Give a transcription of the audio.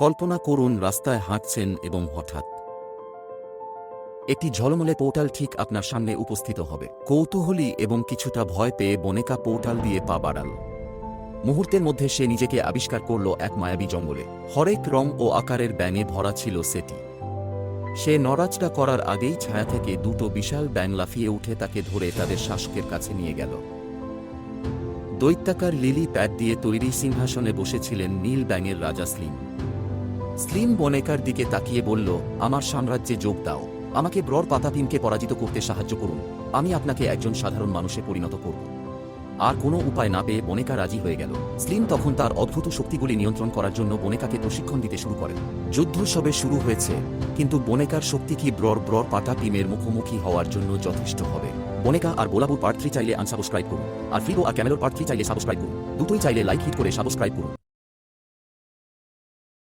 কল্পনা করুন রাস্তায় হাঁটছেন এবং হঠাৎ একটি ঝলমলে পোর্টাল ঠিক আপনার সামনে উপস্থিত হবে। কৌতূহলী এবং কিছুটা ভয় পেয়ে বনেকা পোর্টাল দিয়ে পা বাড়াল। মুহূর্তের মধ্যে সে নিজেকে আবিষ্কার করল এক মায়াবী জঙ্গলে। হরেক রং ও আকারের ব্যাঙে ভরা ছিল সেটি। সে নড়াচড়া করার আগেই ছায়া থেকে দুটো বিশাল ব্যাং লাফিয়ে উঠে তাকে ধরে তাদের শাসকের কাছে নিয়ে গেল। দৈত্যাকার লিলি প্যাড দিয়ে তৈরি সিংহাসনে বসেছিলেন নীল ব্যাঙের রাজা স্লিম। স্লিম বনেকার দিকে তাকিয়ে বলল, আমার সাম্রাজ্যে যোগ দাও। আমাকে ব্রর পাতাপিনকে পরাজিত করতে সাহায্য করুন। আমি আপনাকে একজন সাধারণ মানুষে পরিণত করব। আর কোনো উপায় না পেয়ে বনেকা রাজি হয়ে গেল। স্লিম তখন তার অদ্ভুত শক্তিগুলি নিয়ন্ত্রণ করার জন্য বনেকাকে প্রশিক্ষণ দিতে শুরু করেন যুদ্ধ সবে শুরু হয়েছে, কিন্তু বনেকার শক্তি কি ব্রর ব্রর পাতা টিমের মুখোমুখি হওয়ার জন্য যথেষ্ট হবে? বনেকা আর বোলাবুর পার্ট থ্রি চাইলে আনসাবস্ক্রাইব করুন, আর ফ্রিগো আর ক্যামেলোর পার্ট থ্রি চাইলে সাবস্ক্রাইব করুন। দুটোই চাইলে লাইক হিট করে সাবস্ক্রাইব করুন।